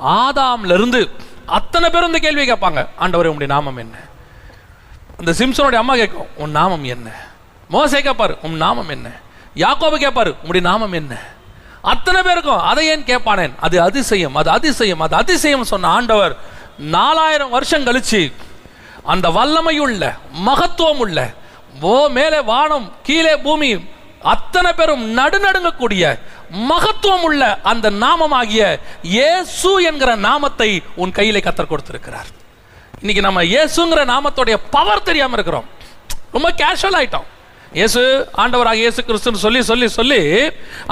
ஆதாம்ல இருந்து அத்தனை பேரும் இந்த கேள்வி கேட்பாங்க. ஆண்டவரே உங்களுடைய நாமம் என்ன? அந்த சிம்சனுடைய அம்மா கேட்கும் உன் நாமம் என்ன? மோசே கேட்பாரு உன் நாமம் என்ன? யாக்கோபு கேட்பாரு உங்களுடைய நாமம் என்ன? அத்தனை பேருக்கும் அதை ஏன் கேட்பானேன்? அது அதிசயம் அது அதிசயம் அது அதிசயம் சொன்ன ஆண்டவர் நாலாயிரம் வருஷம் கழிச்சு அந்த வல்லமையுள்ள மகத்துவம் உள்ள ஓ மேலே வானம் கீழே பூமி அத்தனை பேரும் நடுநடுங்கக்கூடிய மகத்துவம் உள்ள அந்த நாமமாகிய இயேசு என்கிற நாமத்தை உன் கையிலே கத்தர் கொடுத்திருக்கிறார். இன்னைக்கு நம்ம இயேசுங்கிற நாமத்துடைய பவர் தெரியாம இருக்கிறோம். ரொம்ப கேஷுவல் ஆயிட்டோம். இயேசு ஆண்டவராக இயேசு கிறிஸ்துன்னு சொல்லி சொல்லி சொல்லி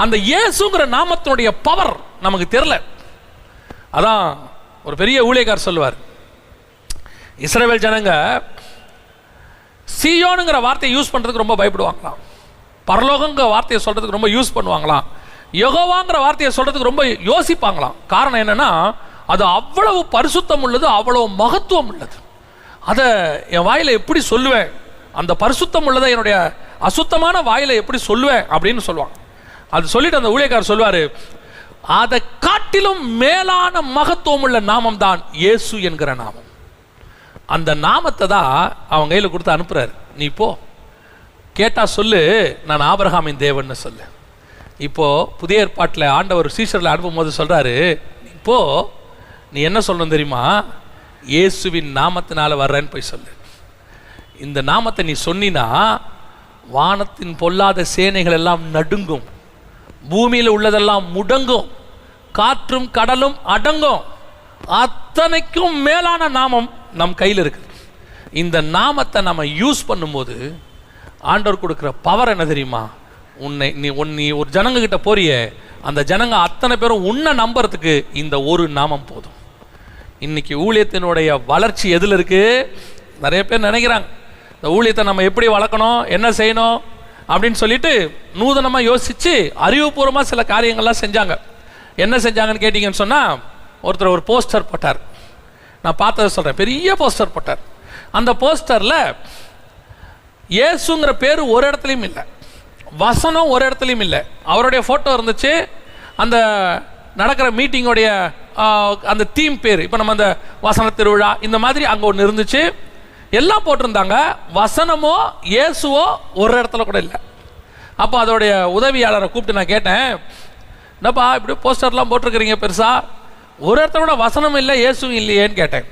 அந்த இயேசுங்கிற நாமத்தினுடைய பவர் நமக்கு தெரியல. அதான் ஒரு பெரிய ஊழியக்கார் சொல்லுவார். இஸ்ரேவேல் ஜனங்க சியோனுங்கிற வார்த்தையை யூஸ் பண்றதுக்கு ரொம்ப பயப்படுவாங்களாம். பரலோகங்கிற வார்த்தையை சொல்றதுக்கு ரொம்ப யூஸ் பண்ணுவாங்களாம். யோகோவாங்கிற வார்த்தையை சொல்றதுக்கு ரொம்ப யோசிப்பாங்களாம். காரணம் என்னன்னா அது அவ்வளவு பரிசுத்தம் உள்ளது அவ்வளவு மகத்துவம் உள்ளது. அதை என் வாயில எப்படி சொல்லுவேன்? அந்த பரிசுத்தம் உள்ளதை என்னுடைய அசுத்தமான வாயில எப்படி சொல்லுவேன் அப்படின்னு சொல்லுவாங்க. அது சொல்லிட்டு அந்த ஊழியக்காரர் சொல்லுவாரு அதை காட்டிலும் மேலான மகத்துவம் உள்ள நாமம் தான் இயேசு என்கிற நாமம். அந்த நாமத்தை தான் அவன் கையில் கொடுத்து அனுப்புறாரு. நீ போ. கேட்டா சொல்லு நான் ஆபரகாமின் தேவன்னு சொல்லு. இப்போ புதிய ஏற்பாட்டில் ஆண்டவர் சீசரில் அனுப்பும் போது நீ இப்போது நீ என்ன சொல்லணும் தெரியுமா? இயேசுவின் நாமத்தினால் வர்றேன்னு போய் சொல்லு. இந்த நாமத்தை நீ சொன்னினா வானத்தின் பொல்லாத சேனைகள் எல்லாம் நடுங்கும். பூமியில் உள்ளதெல்லாம் முடங்கும். காற்றும் கடலும் அடங்கும். அத்தனைக்கும் மேலான நாமம் நம் கையில் இருக்குது இந்த நாமத்தை நம்ம யூஸ் பண்ணும்போது ஆண்டவர் கொடுக்குற பவர் என்ன தெரியுமா? உன்னை நீ உன் நீ ஒரு ஜனங்க கிட்ட போறிய அந்த ஜனங்க அத்தனை பேரும் உன்னை நம்புறதுக்கு இந்த ஒரு நாமம் போதும். இன்னைக்கு ஊழியத்தினுடைய வளர்ச்சி எதில் இருக்கு? நிறைய பேர் நினைக்கிறாங்க இந்த ஊழியத்தை நம்ம எப்படி வளர்க்கணும் என்ன செய்யணும் அப்படின்னு சொல்லிட்டு நூதனமாக யோசிச்சு அறிவுபூர்வமாக சில காரியங்கள்லாம் செஞ்சாங்க. என்ன செஞ்சாங்கன்னு கேட்டிங்கன்னு சொன்னால் ஒருத்தர் ஒரு போஸ்டர் போட்டார். நான் பார்த்ததை சொல்கிறேன் பெரிய போஸ்டர் போட்டார். அந்த போஸ்டரில் இயேசுங்கிற பேர் ஒரு இடத்துலையும் இல்லை. வசனம் ஒரு இடத்துலையும் இல்லை. அவருடைய ஃபோட்டோ இருந்துச்சு. அந்த நடக்கிற மீட்டிங்கோடைய அந்த தீம் பேர். இப்போ நம்ம அந்த வசன திருவிழா இந்த மாதிரி அங்கே ஒன்று இருந்துச்சு. எல்லாம் போட்டிருந்தாங்க. வசனமோ இயேசுவோ ஒரு இடத்துல கூட இல்லை. அப்போ அதோடைய உதவியாளரை கூப்பிட்டு நான் கேட்டேன். என்னப்பா இப்படி போஸ்டர்லாம் போட்டிருக்கிறீங்க பெருசா? ஒரு இடத்துல கூட வசனம் இல்லை இயேசுவும் இல்லையேன்னு கேட்டேன்.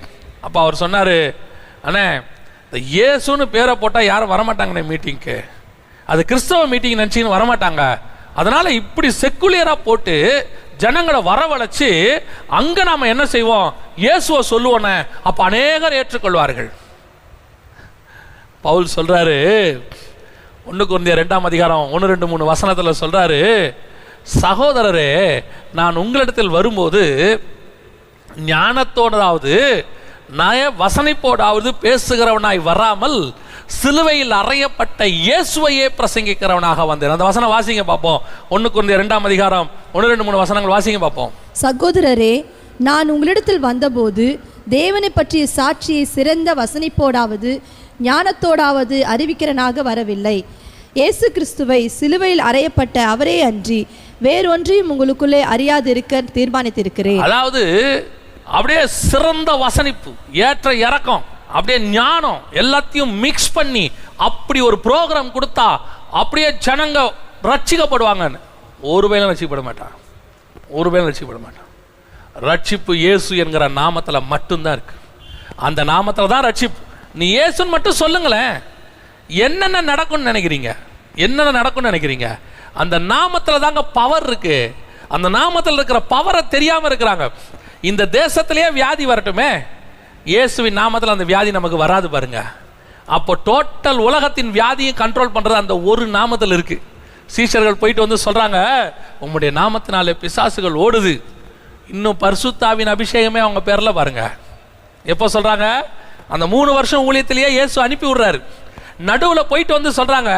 அப்போ அவர் சொன்னார் அண்ணே இந்த இயேசுன்னு பேரை போட்டால் யாரும் வரமாட்டாங்கண்ணே மீட்டிங்க்கு அது கிறிஸ்தவ மீட்டிங் நினச்சின்னு வரமாட்டாங்க. அதனால் இப்படி செக்குலியராக போட்டு ஜனங்களை வரவழைச்சு அங்கே நாம் என்ன செய்வோம்? இயேசுவை சொல்லுவோனே அப்போ அநேகர் ஏற்றுக்கொள்வார்கள். பவுல் சொல்கிறாரு ஒன்று குருந்திய ரெண்டாம் அதிகாரம் ஒன்று ரெண்டு மூணு வசனத்தில் சொல்கிறாரு சகோதரரே நான் உங்களிடத்தில் வரும்போது ஞானத்தோடாவது நய வசனிப்போடாவது பேசுகிறவனாய் வராமல் சிலுவையில் அறையப்பட்ட இயேசுவையே பிரசங்கிக்கிறவனாக வந்தேன். அந்த வசனம் வாசிங்க பார்ப்போம். ஒன்று குருந்திய ரெண்டாம் அதிகாரம் ஒன்று ரெண்டு மூணு வசனங்கள் வாசிங்க பார்ப்போம். சகோதரரே நான் உங்களிடத்தில் வந்தபோது தேவனை பற்றிய சாட்சியை சிறந்த வசனிப்போடாவது ஞானத்தோடாவது அறிவிக்கிறனாக வரவில்லை. இயேசு கிறிஸ்துவை சிலுவையில் அறையப்பட்ட அவரே அன்றி வேறொன்றையும் உங்களுக்குள்ளே அறியாதிருக்க தீர்மானித்திருக்கிறேன். அதாவது அப்படியே சிறந்த வசனிப்பு ஏற்ற இறக்கம் அப்படியே ஞானம் எல்லாத்தையும் மிக்ஸ் பண்ணி அப்படி ஒரு ப்ரோக்ராம் கொடுத்தா அப்படியே ஜனங்க ரட்சிக்கப்படுவாங்கன்னு. ஒரு வேலையும் ரசிக்கப்பட மாட்டான். ஒரு வேலை ரசிக்கப்பட மாட்டான். ரட்சிப்பு இயேசு என்கிற நாமத்தில் மட்டும்தான் இருக்கு. அந்த நாமத்தில் தான் ரட்சிப்பு. நீ இயேசுன்னு மட்டும் சொல்லுங்களேன். என்னென்ன நடக்கும்னு நினைக்கிறீங்க? என்னென்ன நடக்கும்னு நினைக்கிறீங்க? அந்த நாமத்தில் தாங்க பவர் இருக்கு. அந்த நாமத்தில் இருக்கிற பவரை தெரியாமல் இருக்கிறாங்க. இந்த தேசத்திலேயே வியாதி வரட்டுமே. இயேசுவின் நாமத்தில் அந்த வியாதி நமக்கு வராது பாருங்க. அப்போ டோட்டல் உலகத்தின் வியாதியை கண்ட்ரோல் பண்ணுறது அந்த ஒரு நாமத்தில் இருக்கு. சீஷர்கள் போயிட்டு வந்து சொல்கிறாங்க உங்களுடைய நாமத்தினாலே பிசாசுகள் ஓடுது. இன்னும் பரிசுத்தாவின் அபிஷேகமே அவங்க பேரில் பாருங்க. எப்போ சொல்கிறாங்க அந்த மூணு வருஷம் ஊழியத்திலேயே இயேசு அனுப்பி விடுறாரு. நடுவில் போயிட்டு வந்து சொல்கிறாங்க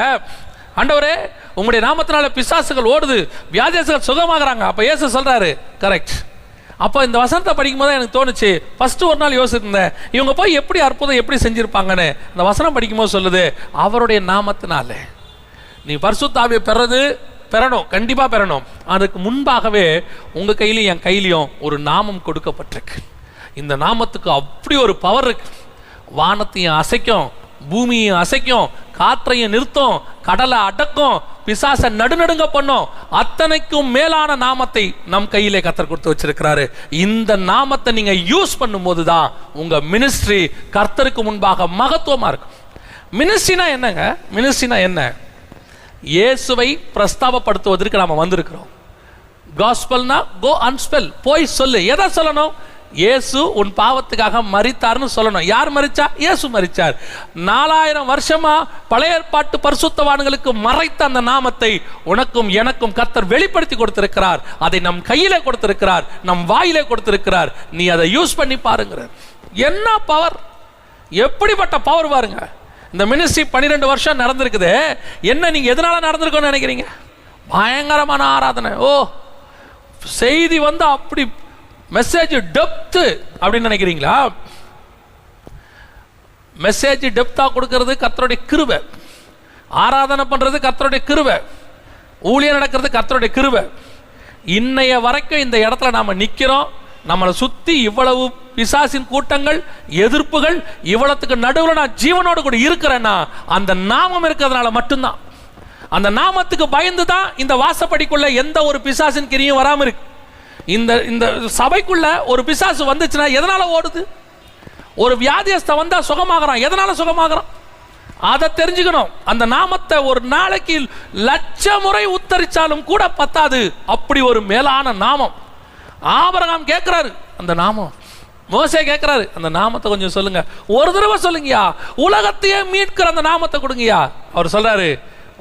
ஆண்டவரே உங்களுடைய நாமத்தினால பிசாசுகள் ஓடுது. வியாதியாசுகள் சுகமாகறாங்க. அப்போ இயேசு சொல்கிறாரு கரெக்ட் அப்போ இந்த வசனத்தை படிக்கும் போது எனக்கு தோணுச்சு ஃபர்ஸ்ட் ஒரு நாள் யோசிச்சிருந்தேன் இவங்க போய் எப்படி அற்புதம் எப்படி செஞ்சிருப்பாங்கன்னு. அந்த வசனம் படிக்கும்போது சொல்லுது அவருடைய நாமத்தினால. நீ பரிசுத்தாவியை பெறது பெறணும் கண்டிப்பாக பெறணும். அதுக்கு முன்பாகவே உங்கள் கையிலையும் என் கையிலையும் ஒரு நாமம் கொடுக்கப்பட்டிருக்கு. இந்த நாமத்துக்கு அப்படி ஒரு பவர் இருக்கு. வானத்தையும் அசைக்கும் பூமியை அசைக்கும் காற்றையும் நிறுத்தும் கடலை அடக்கும் பிசாச நடுநடுங்க பண்ணும். அத்தனைக்கும் மேலான நாமத்தை நம் கையிலே கத்தர் கொடுத்து வச்சிருக்கிறாரு. இந்த நாமத்தை நீங்க யூஸ் பண்ணும்போது தான் உங்க மினிஸ்ட்ரி கர்த்தருக்கு முன்பாக மகத்துவமா இருக்கும். மினிஸ்ட்ரினா என்னங்க? மினிஸ்ட்ரினா என்ன? இயேசுவை பிரஸ்தாபப்படுத்துவதற்கு நாம வந்திருக்கிறோம். காஸ்பல்னா கோ அன்ஸ்பெல் போய் சொல்லு. எதை சொல்லணும்? இயேசு உன் பாவத்துக்காக மறித்தார்னு சொல்லணும். யார் மறிச்சா இயேசு மறிச்சார் நாலாயிரம் வருஷமா பழைய ஏற்பாட்டு பரிசுத்தவான்களுக்கு மறைத்த அந்த நாமத்தை உனக்கும் எனக்கும் கர்த்தர் வெளிப்படுத்தி கொடுத்திருக்கிறார். அதை நம் கையில கொடுத்திருக்கிறார். நம் வாயிலே கொடுத்திருக்கிறார். நீ அதை யூஸ் பண்ணி பாருங்கிற. என்ன பவர் எப்படிப்பட்ட பவர் பாருங்க. இந்த மினிஸ்ட்ரி பன்னிரெண்டு வருஷம் நடந்திருக்குது. என்ன நீங்க எதனால நடந்திருக்கும்னு நினைக்கிறீங்க? பயங்கரமான ஆராதனை. ஓ செய்தி வந்து அப்படி மெசேஜ் டெப்த்து அப்படின்னு நினைக்கிறீங்களா? மெசேஜ் டெப்தாக கொடுக்கறது கத்தருடைய கிருவை ஆராதனை பண்ணுறது கத்தருடைய கிருவை ஊழியம் நடக்கிறது கத்தருடைய கிருவை இன்னைய வரைக்கும் இந்த இடத்துல நாம நிற்கிறோம் நம்மளை சுற்றி இவ்வளவு பிசாசின் கூட்டங்கள் எதிர்ப்புகள் இவ்வளவுக்கு நடுவில் நான் ஜீவனோடு கூட இருக்கிறேன்னா அந்த நாமம் இருக்கிறதுனால மட்டும்தான். அந்த நாமத்துக்கு பயந்து தான் இந்த வாசப்படிக்குள்ள எந்த ஒரு பிசாசின் கிரியும் வராமல் இருக்கு. இந்த இந்த சபைக்குள்ள ஒரு பிசாசு வந்துச்சுன்னா எதனால ஓடுது? ஒரு வியாதியஸ்த வந்தா சுகமாகறான். எதனால சுகமாகறான்? அதை தெரிஞ்சுக்கணும். அந்த நாமத்தை ஒரு நாளைக்கு லட்ச முறை உத்தரிச்சாலும் கூட பத்தாது. அப்படி ஒரு மேலான நாமம். ஆபரகாம் கேட்கிறாரு அந்த நாமம். மோசே கேட்கிறாரு அந்த நாமத்தை கொஞ்சம் சொல்லுங்க. ஒரு தடவை சொல்லுங்கயா உலகத்தையே மீட்கிற அந்த நாமத்தை கொடுங்கயா அவர் சொல்றாரு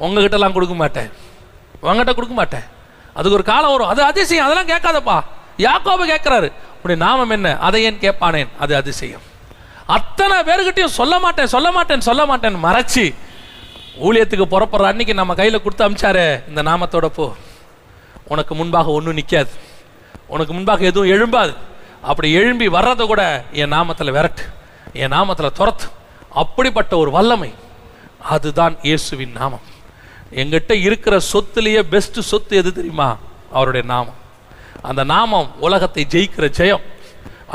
உங்ககிட்ட எல்லாம் கொடுக்க மாட்டேன். உங்ககிட்ட கொடுக்க மாட்டேன். அதுக்கு ஒரு காலம் வரும். அது அதிசயம். அதெல்லாம் கேட்காதப்பா. யாக்கோபு கேட்கிறாரு. அப்படி நாமம் என்ன? அதை ஏன் கேட்பானேன் அது அதிசயம். அத்தனை பேர்கிட்டையும் சொல்ல மாட்டேன் சொல்ல மாட்டேன் சொல்ல மாட்டேன் மறைச்சு. ஊழியத்துக்கு புறப்படுற அன்னைக்கு நம்ம கையில் கொடுத்து அமிச்சாரே இந்த நாமத்தோட போ. உனக்கு முன்பாக ஒன்றும் நிற்காது உனக்கு முன்பாக எதுவும் எழும்பாது. அப்படி எழும்பி வர்றதை கூட என் நாமத்தில் விரட்டு. என் நாமத்தில் துரத்து. அப்படிப்பட்ட ஒரு வல்லமை. அதுதான் இயேசுவின் நாமம். எங்கிட்ட இருக்கிற சொத்துலேயே பெஸ்ட் சொத்து எது தெரியுமா? அவருடைய நாமம். அந்த நாமம் உலகத்தை ஜெயிக்கிற ஜெயம்.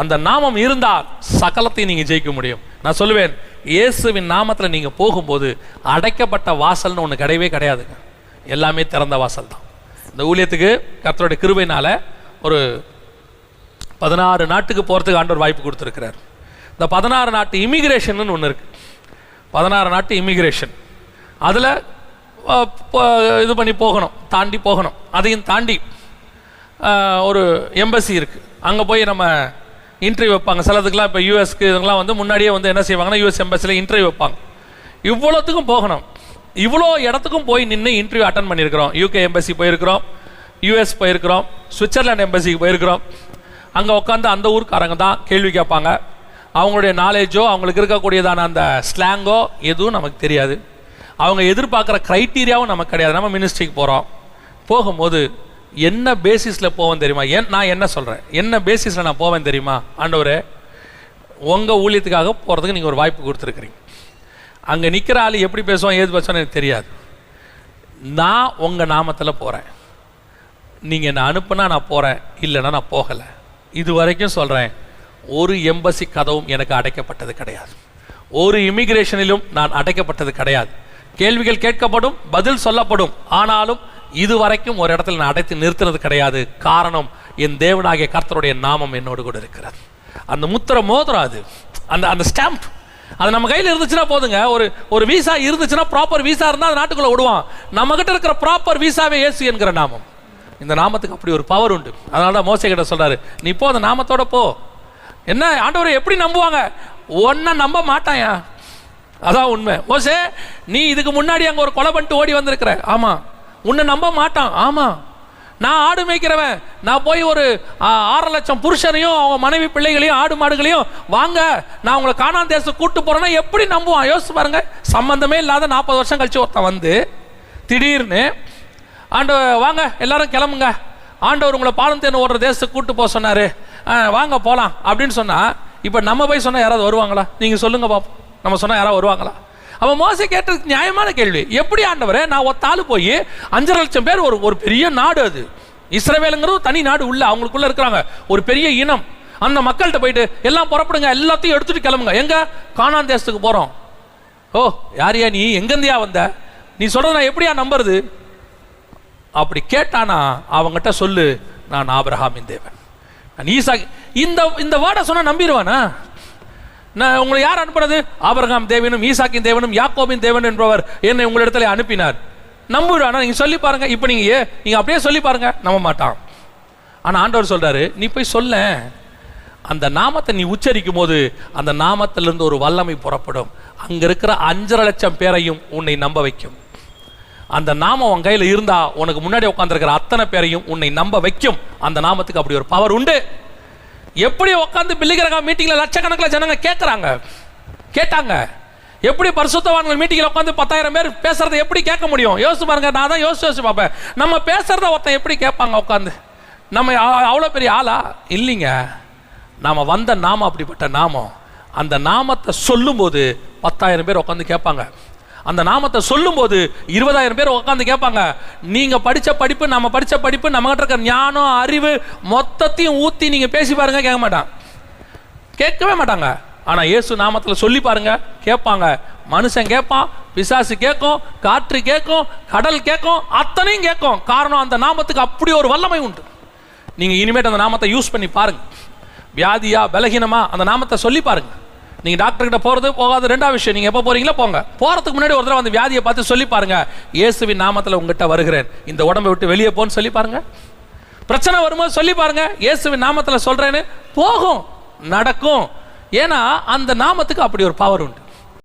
அந்த நாமம் இருந்தால் சகலத்தையும் நீங்கள் ஜெயிக்க முடியும். நான் சொல்லுவேன் இயேசுவின் நாமத்தில் நீங்கள் போகும்போது அடைக்கப்பட்ட வாசல்னு ஒன்று கிடையவே கிடையாதுங்க. எல்லாமே திறந்த வாசல் தான் இந்த ஊழியத்துக்கு கர்த்தருடைய கிருபையினால ஒரு பதினாறு நாட்டுக்கு போகிறதுக்கு ஆண்டவர் வாய்ப்பு கொடுத்துருக்கிறார். இந்த பதினாறு நாட்டு இமிகிரேஷன் ஒன்று இருக்கு. பதினாறு நாட்டு இமிகிரேஷன் அதில் இது பண்ணி போகணும் தாண்டி போகணும். அதையும் தாண்டி ஒரு எம்பசி இருக்குது அங்கே போய் நம்ம இன்டர்வியூ வைப்பாங்க. சிலதுக்கெலாம் இப்போ யூஎஸ்க்கு இதுக்கெல்லாம் வந்து முன்னாடியே வந்து என்ன செய்வாங்கன்னா யூஎஸ் எம்பசியில் இன்டர்வியூ வைப்பாங்க. இவ்வளோத்துக்கும் போகணும். இவ்வளோ இடத்துக்கும் போய் நின்று இன்டர்வியூ அட்டன் பண்ணியிருக்கிறோம். யூகே எம்பசி போயிருக்கிறோம். யூஎஸ் போயிருக்கிறோம். சுவிட்சர்லாந்து எம்பசிக்கு போயிருக்கிறோம். அங்கே உட்காந்து அந்த ஊர்க்காரங்க தான் கேள்வி கேட்பாங்க. அவங்களுடைய நாலேஜோ அவங்களுக்கு இருக்கக்கூடியதான அந்த ஸ்லாங்கோ எதுவும் நமக்கு தெரியாது. அவங்க எதிர்பார்க்குற க்ரைட்டீரியாவும் நமக்கு கிடையாது. நம்ம மினிஸ்ட்ரிக்கு போகிறோம் போகும்போது என்ன பேசிஸில் போவேன் தெரியுமா? ஏன் நான் என்ன சொல்கிறேன் என்ன பேசிஸில் நான் போவேன் தெரியுமா? ஆண்டவரே உங்கள் ஊழியத்துக்காக போகிறதுக்கு நீங்கள் ஒரு வாய்ப்பு கொடுத்துருக்குறீங்க. அங்கே நிற்கிற ஆள் எப்படி பேசுவோம் ஏது பேசுவோம் எனக்கு தெரியாது. நான் உங்கள் நாமத்தில் போகிறேன் நீங்கள் என்னை அனுப்புனா நான் போகிறேன் இல்லைன்னா நான் போகலை. இது வரைக்கும் சொல்கிறேன் ஒரு எம்பசி கதவும் எனக்கு அடைக்கப்பட்டது கிடையாது. ஒரு இமிகிரேஷனிலும் நான் அடைக்கப்பட்டது கிடையாது. கேள்விகள் கேட்கப்படும் பதில் சொல்லப்படும். ஆனாலும் இது வரைக்கும் ஒரு இடத்துல நான் அடைத்து நிறுத்தினது கிடையாது. காரணம் என் தேவனாகிய கர்த்தருடைய நாமம் என்னோடு கூட இருக்கிறது. அந்த முத்திர மோதிரம் அது. அந்த அந்த ஸ்டாம்ப். அது நம்ம கையில் இருந்துச்சுன்னா போதுங்க. ஒரு ஒரு விசா இருந்துச்சுன்னா ப்ராப்பர் விசா இருந்தால் அந்த நாட்டுக்குள்ளே விடுவான் நம்ம கிட்ட இருக்கிற ப்ராப்பர் விசாவே இயேசு என்கிற நாமம். இந்த நாமத்துக்கு அப்படி ஒரு பவர் உண்டு. அதனால தான் மோசை கிட்ட சொல்றாரு நீ போ அந்த நாமத்தோட போ. என்ன ஆண்டவரை எப்படி நம்புவாங்க? ஒன்றை நம்ப மாட்டாயா அதான் உண்மை. ஓசே நீ இதுக்கு முன்னாடி அங்கே ஒரு கொலை பண்ணிட்டு ஓடி வந்திருக்கிற. ஆமாம் உன்னை நம்ப மாட்டான். ஆமாம் நான் ஆடு மேய்க்கிறவன். நான் போய் ஒரு ஆறு ஆறரை லட்சம் புருஷனையும் அவன் மனைவி பிள்ளைகளையும் ஆடு மாடுகளையும் வாங்க. நான் உங்களை காணான் தேசம் கூட்டு போறேன்னா எப்படி நம்புவான்? யோசிச்சு பாருங்க. சம்பந்தமே இல்லாத நாற்பது வருஷம் கழிச்சு ஒருத்தன் வந்து திடீர்னு ஆண்டவர் வாங்க எல்லாரும் கிளம்புங்க. ஆண்டவர் உங்களை பாலம் தேன் ஓடுற தேசத்துக்கு கூட்டு போக சொன்னாரு. வாங்க போகலாம் அப்படின்னு சொன்னால் இப்போ நம்ம போய் சொன்னால் யாராவது வருவாங்களா? நீங்கள் சொல்லுங்க பாப்போம். நம்ம சொன்னால் யாராவது வருவாங்களா? அவன் மோசை கேட்டதுக்கு நியாயமான கேள்வி. எப்படி ஆண்டவரே நான் ஒத்தாள் போய் அஞ்சரை லட்சம் பேர் ஒரு ஒரு பெரிய நாடு அது. இஸ்ரவேலுங்கிறது தனி நாடு உள்ள அவங்களுக்குள்ள இருக்கிறாங்க. ஒரு பெரிய இனம். அந்த மக்கள்கிட்ட போயிட்டு எல்லாம் புறப்படுங்க எல்லாத்தையும் எடுத்துட்டு கிளம்புங்க. எங்க? காணான் தேசத்துக்கு போறோம். ஓ யாரியா நீ? எங்கேருந்தியா வந்த? நீ சொல்றத நான் எப்படியா நம்புறது? அப்படி கேட்டானா அவங்ககிட்ட சொல்லு நான் ஆபிரகாமின் தேவன். நான் ஈசா இந்த இந்த வேர்டை சொன்னா நம்பிடுவானா? நான் உங்களை யார் அனுப்புறது? ஆபரகாம் தேவனும் ஈசாக்கின் தேவனும் யாக்கோபின் தேவன் என்பவர் என்னை உங்களிடத்துல அனுப்பினார். நம்புறானா? நீங்க சொல்லி பாருங்க. இப்போ நீங்க ஏ நீங்க அப்படியே சொல்லி பாருங்க. நம்ப மாட்டான். ஆனா ஆண்டவர் சொல்றாரு நீ போய் சொல்ல. அந்த நாமத்தை நீ உச்சரிக்கும் போது அந்த நாமத்திலிருந்து ஒரு வல்லமை புறப்படும். அங்க இருக்கிற அஞ்சரை லட்சம் பேரையும் உன்னை நம்ப வைக்கும். அந்த நாமம் உன் கையில் இருந்தா உனக்கு முன்னாடி உட்காந்துருக்கிற அத்தனை பேரையும் உன்னை நம்ப வைக்கும். அந்த நாமத்துக்கு அப்படி ஒரு பவர் உண்டு. எப்படி உட்காந்து பில்லிகரகா மீட்டிங்ல லட்சக்கணக்கில் ஜனங்க கேட்குறாங்க கேட்டாங்க. எப்படி பரிசுத்தவான்கள் மீட்டிங்கில் உட்காந்து பத்தாயிரம் பேர் பேசுறதை எப்படி கேட்க முடியும்? யோசிச்சு பாருங்க நான் தான் யோசிச்சு யோசிச்சு பார்ப்பேன். நம்ம பேசுறத ஒருத்தன் எப்படி கேட்பாங்க உட்காந்து நம்ம அவ்வளோ பெரிய ஆளா? இல்லைங்க. நாம வந்த நாமம் அப்படிப்பட்ட நாமம். அந்த நாமத்தை சொல்லும்போது பத்தாயிரம் பேர் உட்காந்து கேட்பாங்க. அந்த நாமத்தை சொல்லும்போது இருபதாயிரம் பேர் உட்காந்து கேட்பாங்க நீங்க படிச்ச படிப்பு நம்ம படிச்ச படிப்பு நம்ம இருக்கிற ஞானம் அறிவு மொத்தத்தையும் ஊத்தி நீங்க பேசி பாருங்க கேட்க மாட்டான். கேட்கவே மாட்டாங்க. ஆனா இயேசு நாமத்தில் சொல்லி பாருங்க கேட்பாங்க. மனுஷன் கேட்பான் பிசாசு கேட்கும் காற்று கேட்கும் கடல் கேட்கும் அத்தனையும் கேட்கும். காரணம் அந்த நாமத்துக்கு அப்படி ஒரு வல்லமை உண்டு. நீங்க இனிமேட்டு அந்த நாமத்தை யூஸ் பண்ணி பாருங்க. வியாதியா பலகீனமா அந்த நாமத்தை சொல்லி பாருங்க. நீங்க டாக்டர் கிட்ட போறது போகாத. ரெண்டாவது விஷயம் நீங்க எப்போ போறீங்களோ போங்க. போறதுக்கு முன்னாடி ஒரு தடவை அந்த வியாதியை பார்த்து சொல்லி பாருங்க. இயேசுவின் நாமத்துல உங்ககிட்ட வருகிறேன். இந்த உடம்பை விட்டு வெளியே போன்னு சொல்லி பாருங்க. பிரச்சனை வரும்போது சொல்லி பாருங்க. இயேசுவின் நாமத்துல சொல்றேன்னு போகும் நடக்கும். ஏன்னா அந்த நாமத்துக்கு அப்படி ஒரு பவர் உண்டு.